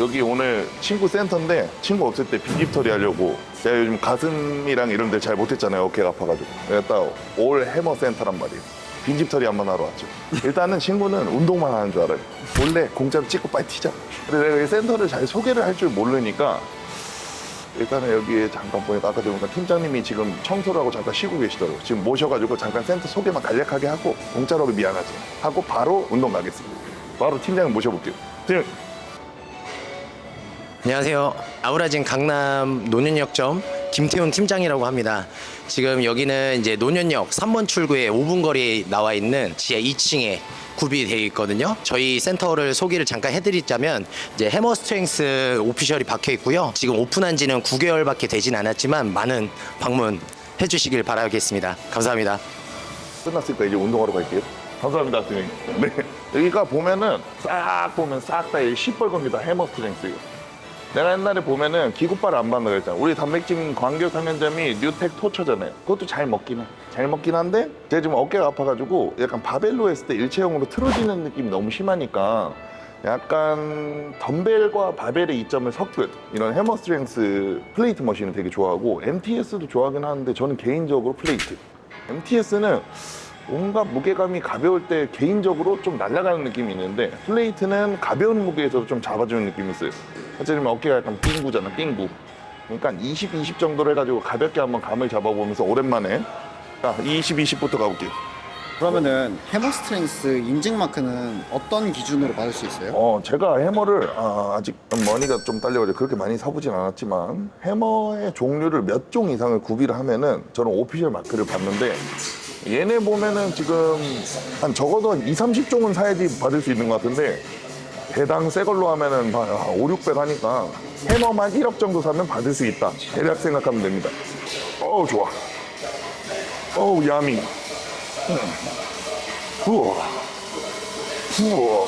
여기 오늘 친구 센터인데 친구 없을 때 빈집털이 하려고. 제가 요즘 가슴이랑 이런 데잘 못했잖아요 어깨가 아파가지고. 내가 딱올 해머 센터란 말이에요. 빈집털이 한번 하러 왔죠. 일단은 친구는 운동만 하는 줄 알아요. 원래 공짜로 찍고 빨리 튀자. 근데 내가 이 센터를 잘 소개를 할 줄 모르니까 일단은 여기에 잠깐 보니까 아까 보니까 팀장님이 지금 청소를 하고 잠깐 쉬고 계시더라고요. 지금 모셔가지고 잠깐 센터 소개만 간략하게 하고 공짜로 미안하지. 하고 바로 운동 가겠습니다. 바로 팀장님 모셔볼게요. 팀 안녕하세요. 아우라진 강남 노년역점 김태훈 팀장이라고 합니다. 지금 여기는 이제 노년역 3번 출구에 5분 거리에 나와 있는 지하 2층에 구비되어 있거든요. 저희 센터를 소개를 잠깐 해드리자면 이제 해머 스트렝스 오피셜이 박혀 있고요. 지금 오픈한 지는 9개월밖에 되진 않았지만 많은 방문 해주시길 바라겠습니다. 감사합니다. 끝났으니까 이제 운동하러 갈게요. 감사합니다, 선생님. 네. 여기가 보면은 싹 보면 싹 다 시뻘겁니다. 해머 스트렝스. 내가 옛날에 보면은 기구바를 안 받는다 그랬잖아. 우리 단백질 광교 상현점이 뉴텍 토처잖아요. 그것도 잘 먹긴 해. 잘 먹긴 한데 제가 지금 어깨가 아파가지고 약간 바벨로 했을 때 일체형으로 틀어지는 느낌이 너무 심하니까 약간 덤벨과 바벨의 이점을 섞은 이런 해머 스트렝스 플레이트 머신을 되게 좋아하고 MTS도 좋아하긴 하는데 저는 개인적으로 플레이트. MTS는 온갖 무게감이 가벼울 때 개인적으로 좀 날아가는 느낌이 있는데 플레이트는 가벼운 무게에서도 좀 잡아주는 느낌이 있어요. 어쩌면 어깨가 약간 띵구잖아, 띵구. 그러니까 20, 20 정도로 해가지고 가볍게 한번 감을 잡아보면서 오랜만에 자, 20, 20부터 가볼게요. 그러면은 해머 스트렝스 인증 마크는 어떤 기준으로 받을 수 있어요? 어, 제가 해머를 아, 아직 머니가 좀 딸려가지고 그렇게 많이 사보진 않았지만 해머의 종류를 몇 종 이상을 구비를 하면은 저는 오피셜 마크를 받는데 얘네 보면은 지금 한 적어도 2, 30종은 사야지 받을 수 있는 것 같은데 배당 새 걸로 하면은 한 5, 600 하니까 해머만 1억 정도 사면 받을 수 있다. 대략 생각하면 됩니다. 어우, 좋아. 어우, 야미. 음. 우와. 우와.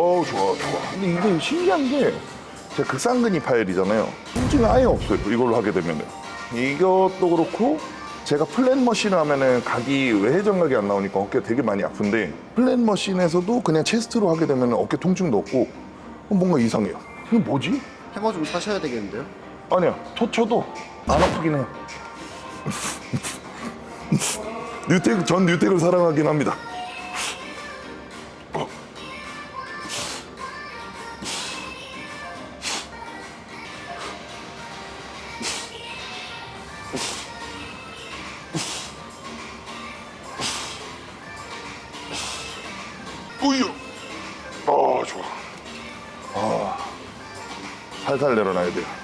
어우 좋아 좋아. 근데 이게 신기한 게 제가 극상근이 파열이잖아요. 통증이 아예 없어요 이걸로 하게 되면은. 이것도 그렇고 제가 플랫 머신을 하면은 각이 외회전각이 안 나오니까 어깨가 되게 많이 아픈데 플랫 머신에서도 그냥 체스트로 하게 되면 어깨 통증도 없고 어, 뭔가 이상해요. 이게 뭐지? 해머 좀 사셔야 되겠는데요? 아니야 토쳐도 안 아프긴 해. 뉴텍 전 뉴텍을 사랑하긴 합니다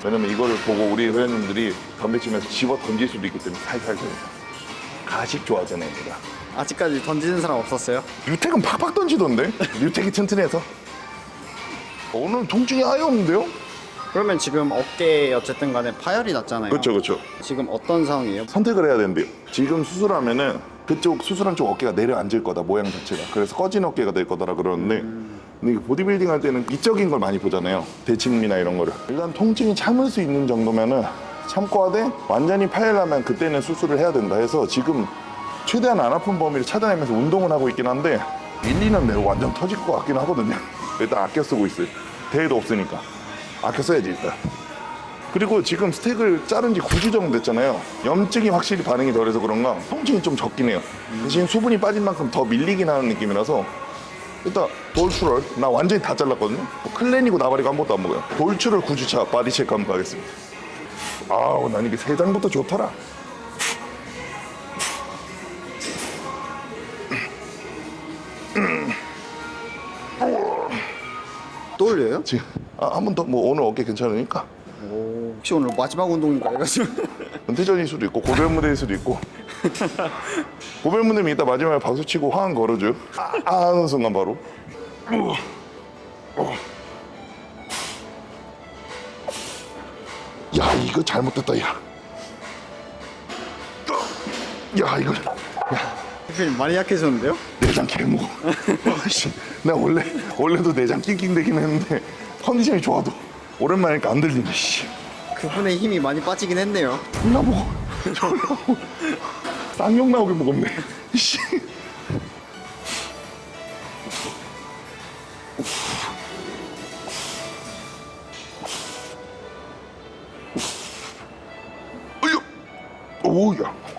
왜냐면 이거를 보고 우리 회원님들이 단백질에서 집어 던질 수도 있기 때문에 살살 돼요 가식 좋아하잖아요 얘가 아직까지 던지는 사람 없었어요? 뉴텍은 팍팍 던지던데 뉴텍이 튼튼해서 오늘 통증이 아예 없는데요? 그러면 지금 어깨에 어쨌든 간에 파열이 났잖아요. 그렇죠 그렇죠 지금 어떤 상황이에요? 선택을 해야 된대요. 지금 수술하면은 그쪽 수술한 쪽 어깨가 내려앉을 거다 모양 자체가. 그래서 꺼진 어깨가 될 거다라 그러는데 근데 이게 보디빌딩 할 때는 이적인 걸 많이 보잖아요. 대칭미나 이런 거를. 일단 통증이 참을 수 있는 정도면은 참고 하되 완전히 파열하면 그때는 수술을 해야 된다 해서 지금 최대한 안 아픈 범위를 찾아내면서 운동을 하고 있긴 한데 1, 2년 내로 완전 터질 것 같긴 하거든요. 일단 아껴 쓰고 있어요. 대회도 없으니까. 아껴 써야지 일단. 그리고 지금 스택을 자른 지 9주 정도 됐잖아요. 염증이 확실히 반응이 덜해서 그런가 통증이 좀 적긴 해요. 대신 수분이 빠진 만큼 더 밀리긴 하는 느낌이라서 일단 돌출을 나 완전히 다 잘랐거든요. 뭐 클렌이고 나발이고 아무것도 안 먹어요. 돌출을 9주차 바디 체크 한번 가겠습니다. 아우 난 이게 세 장부터 좋더라. 또 올려요? 지금 아, 한 번 더 뭐 오늘 어깨 괜찮으니까 오, 혹시 오늘 마지막 운동인가 해가지고 은퇴전일 수도 있고 고별 무대일 수도 있고 고별 무대면 이따 마지막에 박수 치고 화한 걸어줘요 아, 아 하는 순간 바로 야 이거 잘못됐다 야. 야 이거 대표님 많이 약해졌는데요? 내장 개무거 아씨 내가 원래 원래도 내장 낑낑대긴 했는데 컨디션이 좋아도 오랜만이니까 안 들리네 씨. 그분의 힘이 많이 빠지긴 했네요. 존나 먹어. 존나 먹어. 쌍욕 나오게 먹었네. 씨.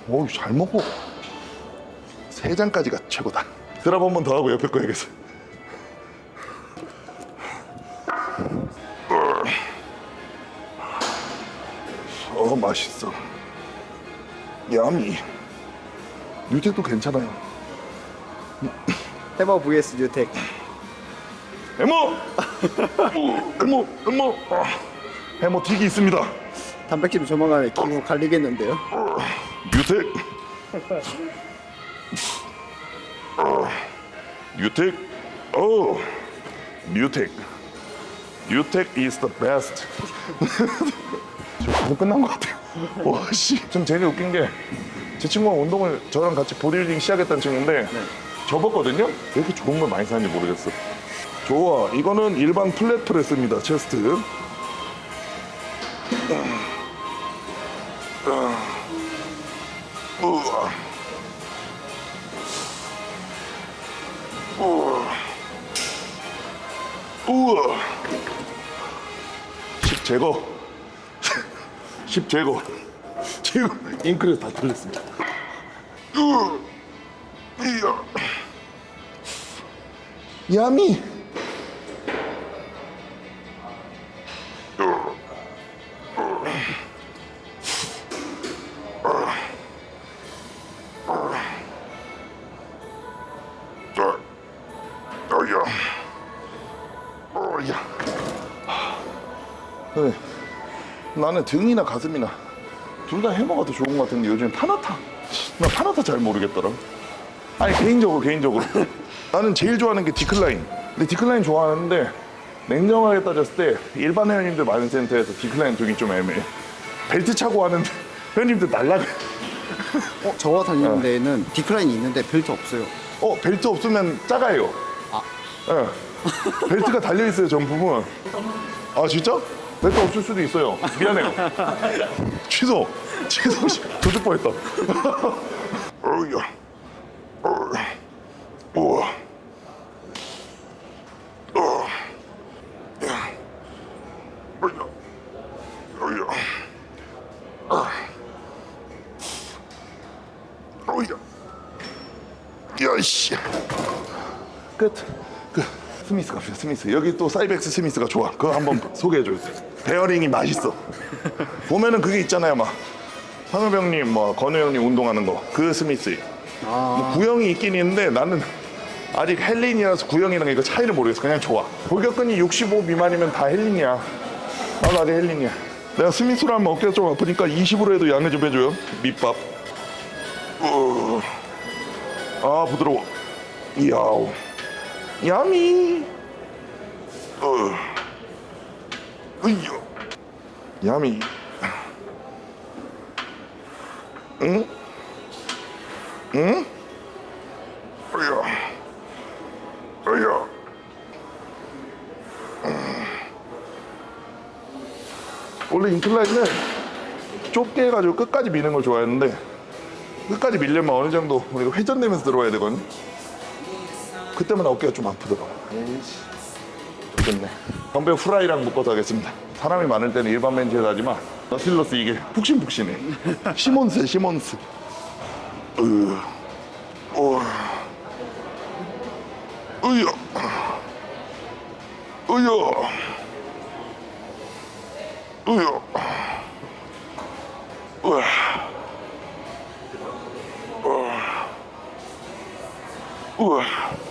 오우 잘 먹어. 세 잔까지가 최고다. 드랍 한 번 더 하고 옆에 거 해야겠어. 어 맛있어. 야미. 뉴텍도 괜찮아요. 해머 vs 뉴텍. 해모. 해모 해모. 아, 해모 틱이 있습니다. 단백질을 조만간에 기구 갈리겠는데요. 뉴텍. 어, 뉴텍. 오. 뉴텍. 뉴텍 is the best. 저 방금 끝난 것 같아요. 와, 씨. 좀 되게 웃긴 게, 제 친구가 운동을 저랑 같이 보디빌딩 시작했다는 친구인데, 접었거든요? 왜 이렇게 좋은 걸 많이 사는지 모르겠어. 좋아. 이거는 일반 플랫 프레스입니다, 체스트. 우와. 우와. 10 제거. 10 제거. 지금 잉크를 다 틀렸습니다. 으. 이야. 야미. 나는 등이나 가슴이나 둘다더 좋은 것 같은데 요즘 파나타. 나 파나타 잘 모르겠더라. 아니 개인적으로 개인적으로 나는 제일 좋아하는 게 디클라인. 근데 디클라인 좋아하는데 냉정하게 따졌을 때 일반 회원님들 많은 센터에서 디클라인 두기 좀 애매해. 벨트 차고 하는데 회원님들 날라가. 어, 저와 다니는 데에는 디클라인이 있는데 벨트 없어요. 어 벨트 없으면 작아요. 아. 예. 벨트가 달려 있어요 전품은. 아 진짜? 벨트 없을 수도 있어요. 미안해요. 취소. 취소. 도줄 뻔했다. 어우야. 어. 우와. 어. 야. 어이야. 어이야. 아. 어이야. 야이씨 끝. 그 스미스 갑시다 스미스 여기 또 사이벡스 스미스가 좋아 그거 한번 소개해줘요 베어링이 맛있어. 보면은 그게 있잖아요 막. 상엽형님 뭐 건우 형님 운동하는 거. 그 스미스. 뭐 구형이 있긴 있는데 나는 아직 헬린이라서 구형이랑 이거 차이를 모르겠어. 그냥 좋아. 골격근이 65 미만이면 다 헬린이야. 나도 아직 헬린이야. 내가 스미스로 하면 어깨가 좀 아프니까 20으로 해도 양해 좀 해줘요. 밑밥. 어. 아 부드러워. 야우 야미. 어 으이 야 야미 응? 응? 어야 어야 원래 인클라인은 좁게 해가지고 끝까지 미는 걸 좋아했는데 끝까지 밀려면 어느 정도 우리가 회전되면서 들어와야 되거든. 그때만 어깨가 좀 아프더라고. 에이씨. 좋겠네. 덤벨 후라이랑 묶어서 하겠습니다. 사람이 많을 때는 일반 벤치에서 하지만 너틸러스 이게 푹신푹신해. 시몬스 시몬스. 으. 어. 으야. 으야. 으야. 으아. 우와. 아,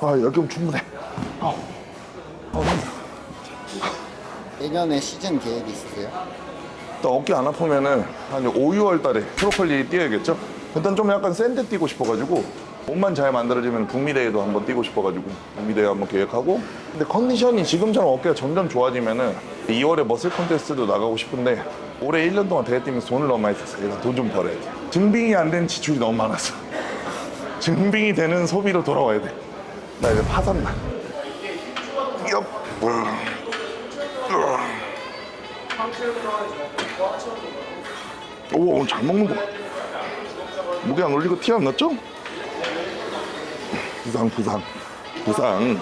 아, 아, 여기 좀 충분해. 아, 아, 내년에 시즌 계획 있으세요? 일단 어깨 안 아프면은 한 5, 6월 달에 프로폴리 뛰어야겠죠? 일단 좀 약간 센데 뛰고 싶어가지고 몸만 잘 만들어지면 북미대회도 한번 뛰고 싶어가지고 북미대회 한번 계획하고 근데 컨디션이 지금처럼 어깨가 점점 좋아지면은 2월에 머슬 콘테스트도 나가고 싶은데 올해 1년 동안 대회 뛰면서 돈을 너무 많이 썼어요 일단 돈좀 벌어야 돼 증빙이 안 된 지출이 너무 많았어 증빙이 되는 소비로 돌아와야 돼 나 이제 파산나. 엽오 오늘 잘 먹는 거. 무게 안 올리고 티 안 났죠? 부상 부상 부상.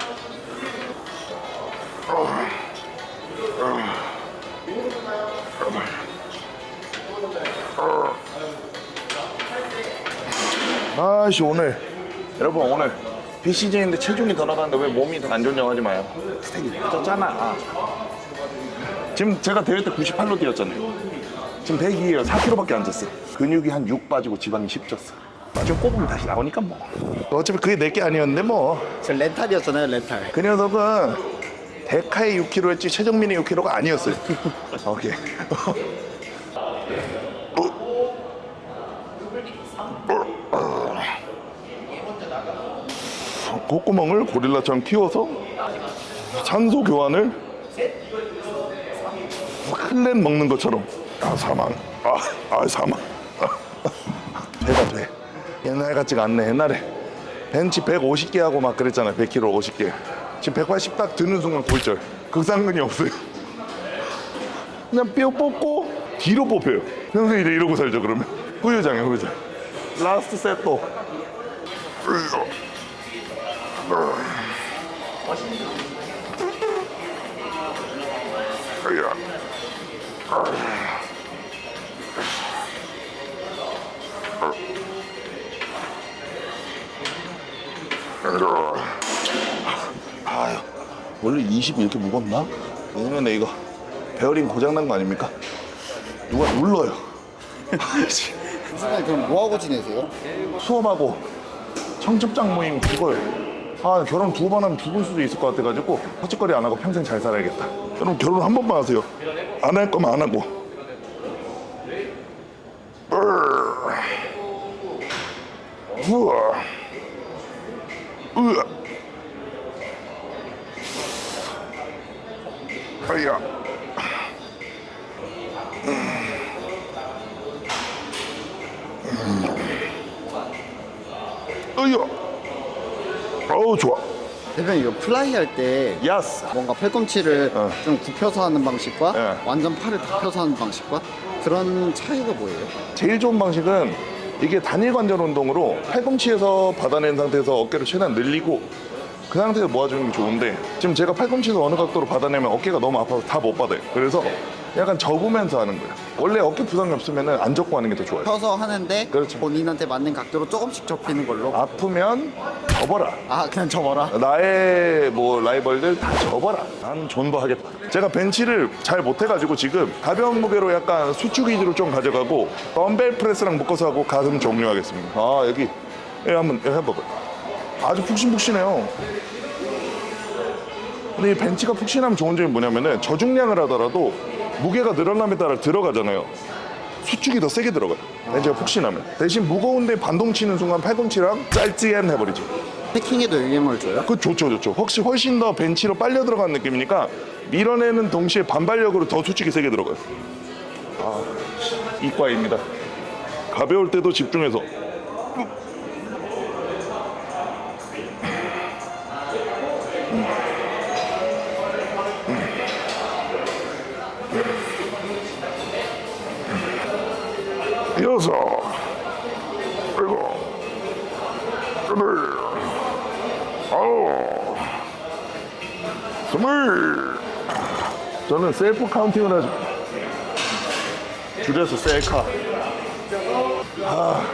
아씨 오늘. 여러분 오늘 비시즌인데 체중이 더 나가는데 왜 몸이 더 안 좋냐고 하지 마요. 스테이크 쪘잖아. 지금 제가 대회 때 98로 뛰었잖아요. 지금 102예요 4kg밖에 안 쪘어. 근육이 한 6 빠지고 지방이 10 쪘어. 나중에 꼽으면 다시 나오니까 뭐. 어차피 그게 내게 아니었는데 뭐. 그저 렌탈이었잖아요 렌탈. 녀석은 데카의 6kg 했지 최정민의 6kg가 아니었어요. 오케이 콧구멍을 고릴라처럼 키워서 산소 교환을 클렌 먹는 것처럼. 아 사망. 아, 아 사망. 배가 돼. 옛날 같지가 않네 옛날에. 벤치 150개 하고 막 그랬잖아요. 100kg 50개. 지금 180 딱 드는 순간 골절. 극상근이 없어요. 그냥 뼈 뽑고 뒤로 뽑혀요. 평소에 이래 이러고 살죠 그러면. 후유장이야 후유장 라스트 세트 아유, 원래 20이 이렇게 무겁나? 왜냐면 이거 베어링 고장난 거 아닙니까? 누가 눌러요. 선생님 그럼 뭐하고 지내세요? 수업하고 청첩장 모임 그걸 아 결혼 두 번 하면 죽을 수도 있을 것 같아가지고 헛짓거리 안 하고 평생 잘 살아야겠다. 여러분 결혼 한 번만 하세요. 안 할 거면 안 하고. 우와. 으아. 아야. 으야. 어우 좋아. 대표님 이거 플라이 할때 야스. 뭔가 팔꿈치를 어. 좀 굽혀서 하는 방식과 네. 완전 팔을 다 펴서 하는 방식과 그런 차이가 뭐예요? 제일 좋은 방식은 이게 단일 관절 운동으로 팔꿈치에서 받아낸 상태에서 어깨를 최대한 늘리고 그 상태에서 모아주는 게 좋은데 지금 제가 팔꿈치에서 어느 각도로 받아내면 어깨가 너무 아파서 다 못 받아요. 그래서 약간 접으면서 하는 거예요. 원래 어깨 부상이 없으면 안 접고 하는 게 더 좋아요. 펴서 하는데 그렇죠. 본인한테 맞는 각도로 조금씩 접히는 걸로 아프면 접어라. 아 그냥 접어라 나의 뭐 라이벌들 다 접어라. 나는 존버 하겠다. 제가 벤치를 잘 못해가지고 지금 가벼운 무게로 약간 수축 위주로 좀 가져가고 덤벨 프레스랑 묶어서 하고 가슴 종료하겠습니다. 아 여기 여기 한번 여기 해봐봐요. 아주 푹신푹신해요. 근데 이 벤치가 푹신하면 좋은 점이 뭐냐면은 저중량을 하더라도 무게가 늘어남에 따라 들어가잖아요. 수축이 더 세게 들어가요. 벤치가 푹신하면. 대신 무거운데 반동 치는 순간 팔꿈치랑 짤찌엔 해버리죠. 패킹에도 영향을 줘요? 그 좋죠, 좋죠. 혹시 훨씬 더 벤치로 빨려 들어간 느낌이니까 밀어내는 동시에 반발력으로 더 수축이 세게 들어가요. 아, 이과입니다. 가벼울 때도 집중해서. 물. 저는 셀프 카운팅을 하죠. 줄여서 셀카. 아,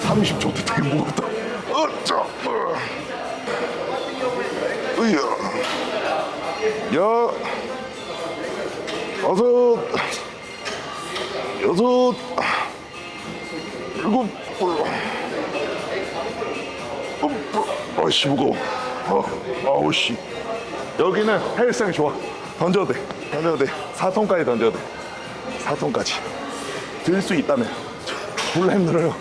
30초 도 되게 무겁다. 어짜. 어. 으야. 여. 다섯. 여섯. 일곱. 어. 어, 아씨 무거워. 어, 아우 씨. 여기는 헬스장 좋아. 던져도 돼. 던져도 돼. 4톤까지 던져도 돼. 4톤까지. 들 수 있다면. 졸라 힘들어요.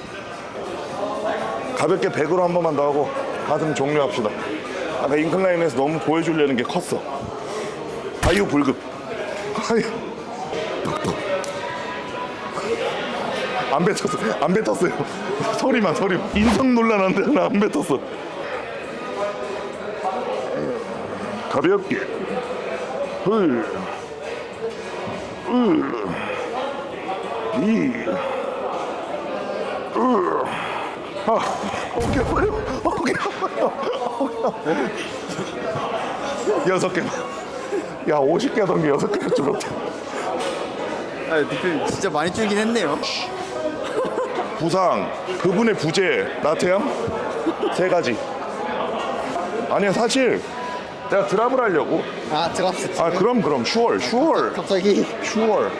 가볍게 100으로 한 번만 더 하고 가슴 종료합시다. 아까 인클라인에서 너무 보여주려는 게 컸어. 아유 불급. 아유. 안 뱉었어. 안 뱉었어요. 소리만 소리만. 인성 논란한데 나 안 뱉었어. 가볍게 둘, 을, 이, 으, 아, 어깨 아파요. 어깨 아파요. 어깨. 여섯 개. 야, 50개 하던 게 여섯 개가 줄었다. 아, 대표님 진짜 많이 줄긴 했네요. 부상, 그분의 부재, 나태함 세 가지. 아니야 사실 내가 드랍을 하려고. 아, 드랍스. 아 그럼 그럼 슈월 슈월 갑자기 슈월.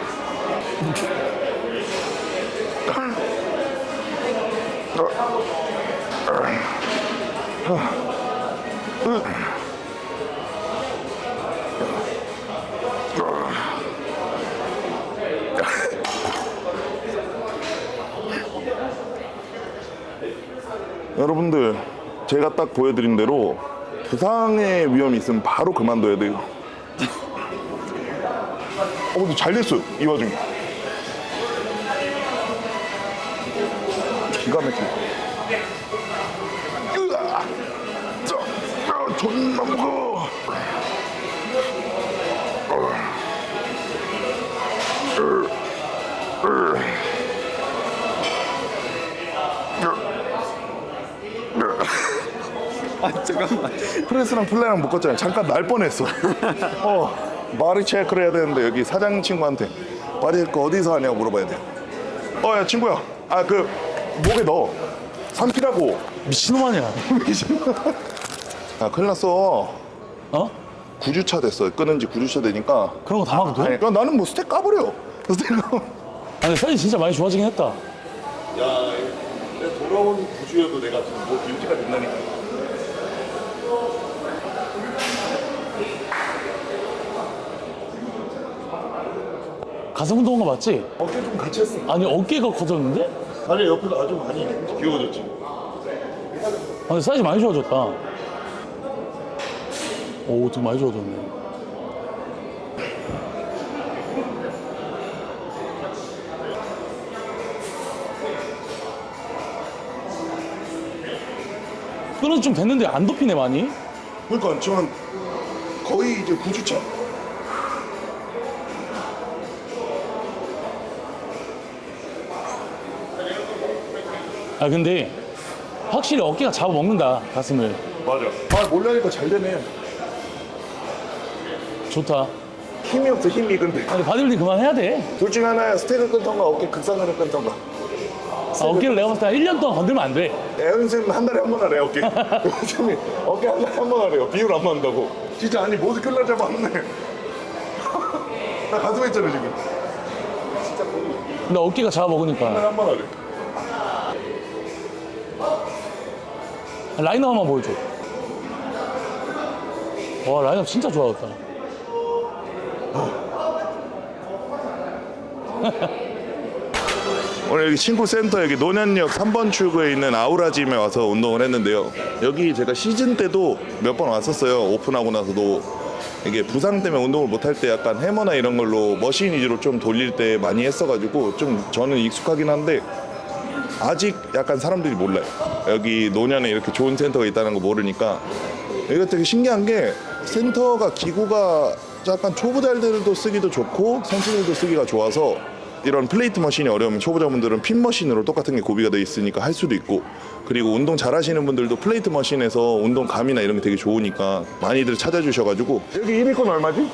여러분들 제가 딱 보여드린 대로 부상의 위험이 있으면 바로 그만둬야 돼요. 어, 근데 잘 됐어요 이 와중에. 아, 잠깐만. 프레스랑 플레이랑 묶었잖아요. 잠깐 날 뻔했어. 어, 말이 체크를 해야 되는데 여기 사장 친구한테 말이 그 어디서 하냐고 물어봐야 돼. 어, 야 친구야. 아 그 목에 넣어. 삼키라고. 미친놈 아니야? 야 큰일 났어. 어? 9주차 됐어. 끊은 지 9주차 되니까. 그런 거 다 막아도 돼? 아니, 그럼 나는 뭐 스택 까버려. 스택 까. 아니 사이즈 진짜 많이 좋아지긴 했다. 야, 내가 돌아온 9주여도 내가 뭐 유지가 된다니까. 가슴 운동한 거 맞지? 어깨 좀 같이 했어. 아니 어깨가 커졌는데? 다리 옆에도 아주 많이 귀여워졌지. 아니 사이즈 많이 좋아졌다. 오, 좀 많이 좋아졌네. 끊은 지좀 됐는데 안 덮이네 많이. 그러니까 저는 거의 이제 9주차. 아 근데 확실히 어깨가 잡아먹는다 가슴을. 맞아. 아, 몰라니까 잘 되네. 좋다. 힘이 없어, 힘이 근데. 아니 바디빌딩 그만해야 돼. 둘 중에 하나야. 스택을 끊던가, 어깨 극상을 끊던가. 아, 어깨를 내가 봤을 때 1년 동안 건들면 안 돼. 애연쌤 한 달에 한 번 하래, 어깨. 선생님, 어깨 한 달에 한 번 하래요. 비율 안 맞는다고. 진짜, 아니, 모두 킬러 잡았네. 나 가슴 했잖아, 지금. 근데 어깨가 잡아먹으니까. 한번 하래. 라인업 한번 보여줘. 와 라인업 진짜 좋아졌다. 오늘 여기 친구 센터 여기 노년역 3번 출구에 있는 아우라짐에 와서 운동을 했는데요. 여기 제가 시즌 때도 몇 번 왔었어요. 오픈하고 나서도 이게 부상 때문에 운동을 못 할 때 약간 해머나 이런 걸로 머신 위주로 좀 돌릴 때 많이 했어가지고 좀 저는 익숙하긴 한데 아직 약간 사람들이 몰라요. 여기 노년에 이렇게 좋은 센터가 있다는 거 모르니까 이거 되게 신기한 게 센터가 기구가 약간 초보자들도 쓰기도 좋고 선수들도 쓰기가 좋아서 이런 플레이트 머신이 어려우면 초보자분들은 핀 머신으로 똑같은 게 구비가 돼 있으니까 할 수도 있고 그리고 운동 잘 하시는 분들도 플레이트 머신에서 운동 감이나 이런 게 되게 좋으니까 많이들 찾아주셔가지고 여기 1위권 얼마지?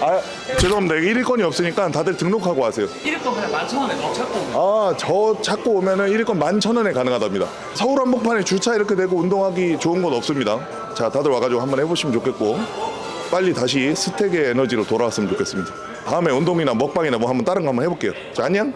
아 죄송합니다 여기 1위권이 없으니까 다들 등록하고 와세요 1일 건 그냥 만천 원에 너 찾고 아, 저 찾고 오면은 1위권 11,000원에 가능하답니다. 서울 한복판에 주차 이렇게 되고 운동하기 좋은 곳 없습니다. 자, 다들 와가지고 한번 해보시면 좋겠고, 빨리 다시 스택의 에너지로 돌아왔으면 좋겠습니다. 다음에 운동이나 먹방이나 뭐 한번 다른 거 한번 해볼게요. 자, 안녕!